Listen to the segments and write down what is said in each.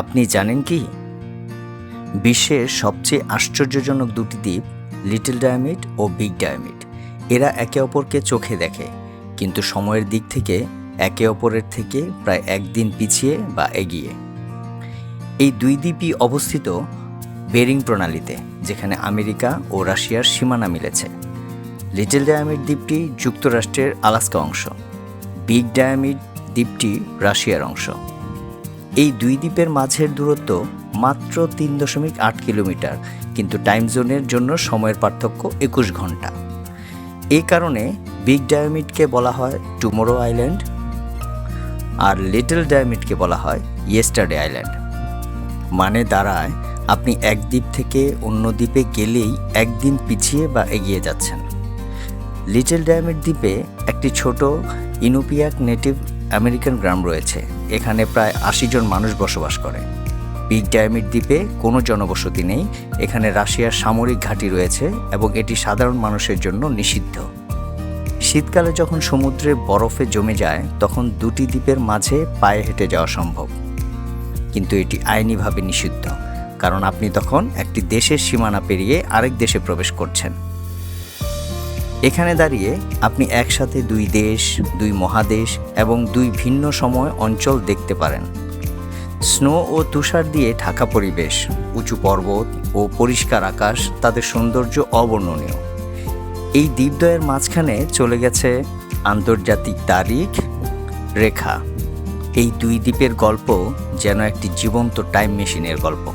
আপনি জানেন কি? বিশ্বের সবচেয়ে আশ্চর্যজনক দুটি দ্বীপ, লিটল ডায়ামিড ও বিগ ডায়ামিড। এরা একে অপরকে চোখে দেখে, কিন্তু সময়ের দিক থেকে একে অপরের থেকে প্রায় একদিন পিছিয়ে বা এগিয়ে। এই দুই দ্বীপই অবস্থিত বেরিং প্রণালীতে, যেখানে আমেরিকা ও রাশিয়ার সীমানা মিলেছে। লিটল ডায়ামিড দ্বীপটি যুক্তরাষ্ট্রের আলাস্কা অংশ, বিগ ডায়ামিড দ্বীপটি রাশিয়ার অংশ। এই দুই দ্বীপের মাঝের দূরত্ব মাত্র তিন দশমিক আট কিলোমিটার, কিন্তু টাইম জোনের জন্য সময়ের পার্থক্য একুশ ঘণ্টা। এই কারণে বিগ ডায়ামিডকে বলা হয় টুমোরো আইল্যান্ড আর লিটল ডায়ামিডকে বলা হয় ইয়েস্টারডে আইল্যান্ড। মানে দাঁড়ায়, আপনি এক দ্বীপ থেকে অন্য দ্বীপে গেলেই একদিন পিছিয়ে বা এগিয়ে যাচ্ছেন। লিটল ডায়ামিড দ্বীপে একটি ছোট ইনুপিয়াক নেটিভ আমেরিকান গ্রাম রয়েছে। এখানে প্রায় আশি জন মানুষ বসবাস করে। বিগ ডায়ামিড দ্বীপে কোনো জনবসতি নেই। এখানে রাশিয়ার সামরিক ঘাঁটি রয়েছে এবং এটি সাধারণ মানুষের জন্য নিষিদ্ধ। শীতকালে যখন সমুদ্রে বরফে জমে যায়, তখন দুটি দ্বীপের মাঝে পায়ে হেঁটে যাওয়া সম্ভব। কিন্তু এটি আইনিভাবে নিষিদ্ধ, কারণ আপনি তখন একটি দেশের সীমানা পেরিয়ে আরেক দেশে প্রবেশ করছেন। এখানে দাঁড়িয়ে আপনি একসাথে দুই দেশ, দুই মহাদেশ এবং দুই ভিন্ন সময় অঞ্চল দেখতে পারেন। স্নো ও তুষার দিয়ে ঢাকা পরিবেশ, উঁচু পর্বত ও পরিষ্কার আকাশ তাদের সৌন্দর্য অবর্ণনীয়। এই দ্বীপদ্বয়ের মাঝখানে চলে গেছে আন্তর্জাতিক তারিখ, রেখা। এই দুই দ্বীপের গল্প যেন একটি জীবন্ত টাইম মেশিনের গল্প।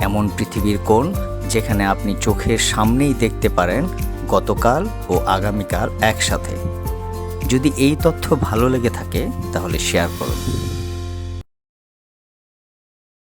এমন পৃথিবীর কোণ যেখানে আপনি চোখের সামনেই দেখতে পারেন গতকাল ও আগামীকাল একসাথে। যদি এই তথ্য ভালো লেগে থাকে তাহলে শেয়ার করুন।